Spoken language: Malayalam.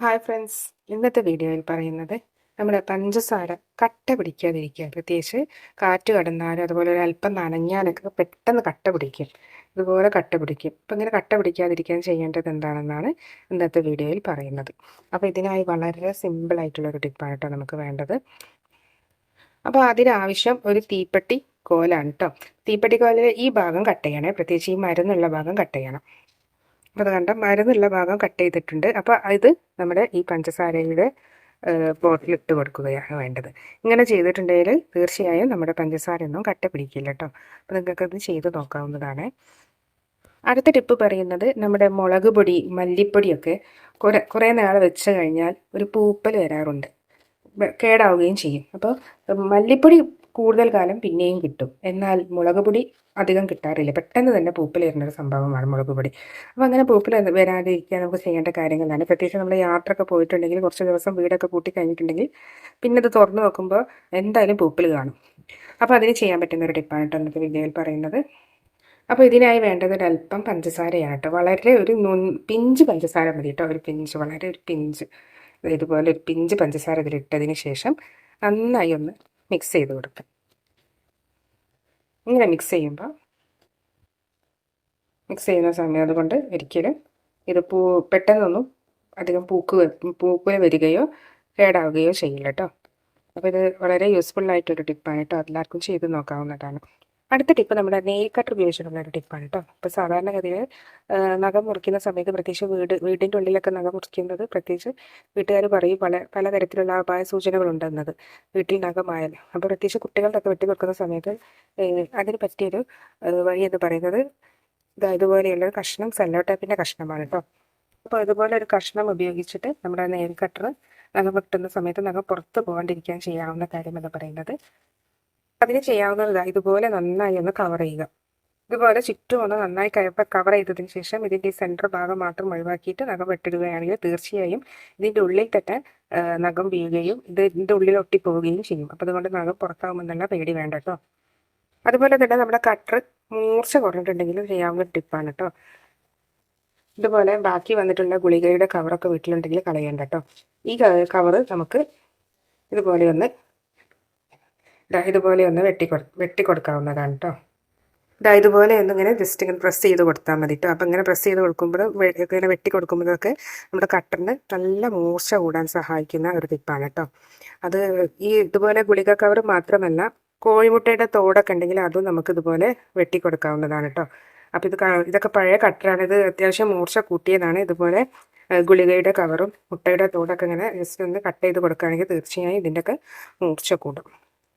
ഹായ് ഫ്രണ്ട്സ് ഇന്നത്തെ വീഡിയോയിൽ പറയുന്നത് നമ്മുടെ പഞ്ചസാര കട്ട പിടിക്കാതിരിക്കുക. പ്രത്യേകിച്ച് കാറ്റ് കടന്നാലും അതുപോലെ ഒരു അല്പം നനഞ്ഞാലൊക്കെ പെട്ടെന്ന് കട്ട പിടിക്കും. ഇതുപോലെ കട്ട പിടിക്കും. അപ്പം ഇങ്ങനെ കട്ട പിടിക്കാതിരിക്കാൻ ചെയ്യേണ്ടത് എന്താണെന്നാണ് ഇന്നത്തെ വീഡിയോയിൽ പറയുന്നത്. അപ്പോൾ ഇതിനായി വളരെ സിമ്പിളായിട്ടുള്ളൊരു ടിപ്പാണ് നമുക്ക് വേണ്ടത്. അപ്പോൾ അതിനാവശ്യം ഒരു തീപ്പെട്ടി കോലാണ് കേട്ടോ തീപ്പെട്ടി കോലിൽ ഈ ഭാഗം കട്ട് ചെയ്യണേ. പ്രത്യേകിച്ച് ഈ മരുന്നുള്ള ഭാഗം കട്ട് ചെയ്യണം. അപ്പോൾ കണ്ട മരുന്നുള്ള ഭാഗം കട്ട് ചെയ്തിട്ടുണ്ട്. അപ്പോൾ ഇത് നമ്മുടെ ഈ പഞ്ചസാരയുടെ ബോട്ടിൽ ഇട്ട് കൊടുക്കുകയാണ് വേണ്ടത്. ഇങ്ങനെ ചെയ്തിട്ടുണ്ടെങ്കിൽ തീർച്ചയായും നമ്മുടെ പഞ്ചസാരയൊന്നും കട്ട പിടിക്കില്ല കേട്ടോ അപ്പോൾ നിങ്ങൾക്കത് ചെയ്ത് നോക്കാവുന്നതാണ്. അടുത്ത ടിപ്പ് പറയുന്നത് നമ്മുടെ മുളക് പൊടി മല്ലിപ്പൊടിയൊക്കെ കുറേ കുറേ നാൾ വെച്ച് കഴിഞ്ഞാൽ ഒരു പൂപ്പൽ വരാറുണ്ട്. കേടാവുകയും ചെയ്യും. അപ്പോൾ മല്ലിപ്പൊടി കൂടുതൽ കാലം പിന്നെയും കിട്ടും. എന്നാൽ മുളക് പൊടി അധികം കിട്ടാറില്ല. പെട്ടെന്ന് തന്നെ പൂപ്പൽ വരുന്ന ഒരു സംഭവമാണ് മുളക് പൊടി. അപ്പോൾ അങ്ങനെ പൂപ്പിൽ വരാതിരിക്കാൻ നമുക്ക് ചെയ്യേണ്ട കാര്യങ്ങളാണ് പ്രത്യേകിച്ച് നമ്മൾ യാത്രയൊക്കെ പോയിട്ടുണ്ടെങ്കിൽ കുറച്ച് ദിവസം വീടൊക്കെ കൂട്ടി കഴിഞ്ഞിട്ടുണ്ടെങ്കിൽ പിന്നെ അത് തുറന്നു നോക്കുമ്പോൾ എന്തായാലും പൂപ്പിൽ കാണും. അപ്പോൾ അതിന് ചെയ്യാൻ പറ്റുന്ന ഒരു ടിപ്പാണ് ഇന്നത്തെ വീഡിയോയിൽ പറയുന്നത്. അപ്പോൾ ഇതിനായി വേണ്ടത് ഒരു അല്പം പഞ്ചസാരയാണ് കേട്ടോ. വളരെ ഒരു പിഞ്ച് പഞ്ചസാര മതി കേട്ടോ. ഒരു പിഞ്ച് വളരെ ഒരു പിഞ്ച്. ഇതുപോലെ ഒരു പിഞ്ച് പഞ്ചസാര ഇതിലിട്ടതിന് ശേഷം നന്നായി ഒന്ന് മിക്സ് ചെയ്ത് കൊടുക്കാം. ഇങ്ങനെ മിക്സ് ചെയ്യുമ്പോൾ മിക്സ് ചെയ്യുന്ന സമയം അതുകൊണ്ട് ഒരിക്കലും ഇത് പൂ പെട്ടെന്നൊന്നും അധികം പൂക്ക് പൂക്കുക വരികയോ കേടാവുകയോ ചെയ്യില്ല കേട്ടോ അപ്പോൾ ഇത് വളരെ യൂസ്ഫുൾ ടിപ്പാണ് കേട്ടോ എല്ലാവർക്കും ചെയ്ത് നോക്കാവുന്നതാണ്. അടുത്ത ടിപ്പ് നമ്മുടെ നെയിൽ കട്ടർ ഉപയോഗിച്ചിട്ടുള്ള ഒരു ടിപ്പാണ് കേട്ടോ അപ്പോൾ സാധാരണഗതിയിൽ നഖം മുറിക്കുന്ന സമയത്ത് പ്രത്യേകിച്ച് വീട് വീടിന്റെ ഉള്ളിലൊക്കെ നഖം മുറിക്കുന്നത് പ്രത്യേകിച്ച് വീട്ടുകാർ പറയും പല പലതരത്തിലുള്ള അപായ സൂചനകളുണ്ടെന്നത് വീട്ടിൽ നഖമായാലും അപ്പോൾ പ്രത്യേകിച്ച് കുട്ടികളുടെ വെട്ടി കൊടുക്കുന്ന സമയത്ത് അതിന് പറ്റിയൊരു വഴി എന്ന് പറയുന്നത് ഇതാ ഇതുപോലെയുള്ള കഷ്ണം സെല്ലോ കഷ്ണമാണ് കേട്ടോ അപ്പോൾ ഇതുപോലെ ഒരു കഷ്ണം ഉപയോഗിച്ചിട്ട് നമ്മുടെ നെയിൽ കട്ടർ നഖം വെട്ടുന്ന സമയത്ത് നഖം പുറത്ത് പോകാണ്ടിരിക്കാൻ ചെയ്യാവുന്ന കാര്യം എന്ന് പറയുന്നത് അതിന് ചെയ്യാവുന്നത്. ഇതുപോലെ നന്നായി ഒന്ന് കവർ ചെയ്യുക. ഇതുപോലെ ചുറ്റും ഒന്ന് നന്നായി കവർ ചെയ്തതിന് ശേഷം ഇതിന്റെ സെന്റർ ഭാഗം മാത്രം ഒഴിവാക്കിയിട്ട് നഖം വെട്ടിടുകയാണെങ്കിൽ തീർച്ചയായും ഇതിന്റെ ഉള്ളിൽ തന്നെ നഖം വീഴുകയും ഇത് ഇതിന്റെ ഉള്ളിൽ ഒട്ടിപ്പോവുകയും ചെയ്യും. അപ്പോൾ അതുകൊണ്ട് നഖം പുറത്താവുമെന്നുള്ള പേടി വേണ്ട കേട്ടോ അതുപോലെ തന്നെ നമ്മുടെ കട്ടർ മൂർച്ച കുറഞ്ഞിട്ടുണ്ടെങ്കിൽ ചെയ്യാവുന്ന ടിപ്പാണ് കേട്ടോ ഇതുപോലെ ബാക്കി വന്നിട്ടുള്ള ഗുളികയുടെ കവറൊക്കെ വീട്ടിലുണ്ടെങ്കിൽ കളയണ്ട കേട്ടോ ഈ കവറ് നമുക്ക് ഇതുപോലെ ഒന്ന് ഇതുപോലെ ഒന്ന് വെട്ടി വെട്ടി കൊടുക്കാവുന്നതാണ് കേട്ടോ ഇതാ ഇതുപോലെ ഒന്നിങ്ങനെ ജസ്റ്റ് ഇങ്ങനെ പ്രസ് ചെയ്ത് കൊടുത്താൽ മതി കേട്ടോ അപ്പം ഇങ്ങനെ പ്രസ് ചെയ്ത് കൊടുക്കുമ്പോൾ ഇങ്ങനെ വെട്ടി കൊടുക്കുമ്പോഴൊക്കെ നമ്മുടെ കട്ടറിന് നല്ല മൂർച്ച കൂടാൻ സഹായിക്കുന്ന ഒരു ടിപ്പാണ് കേട്ടോ അത് ഈ ഇതുപോലെ ഗുളിക കവർ മാത്രമല്ല കോഴിമുട്ടയുടെ തോടൊക്കെ ഉണ്ടെങ്കിൽ അതും നമുക്ക് ഇതുപോലെ വെട്ടി കൊടുക്കാവുന്നതാണ് കേട്ടോ അപ്പോൾ ഇത് ഇതൊക്കെ പഴയ കട്ടറാണ് ഇത് അത്യാവശ്യം മൂർച്ച കൂട്ടിയതാണ് ഇതുപോലെ ഗുളികയുടെ കവറും മുട്ടയുടെ തോടൊക്കെ ഇങ്ങനെ ജസ്റ്റ് ഒന്ന് കട്ട് ചെയ്ത് കൊടുക്കുകയാണെങ്കിൽ തീർച്ചയായും ഇതിന്റെയൊക്കെ മൂർച്ച കൂടും.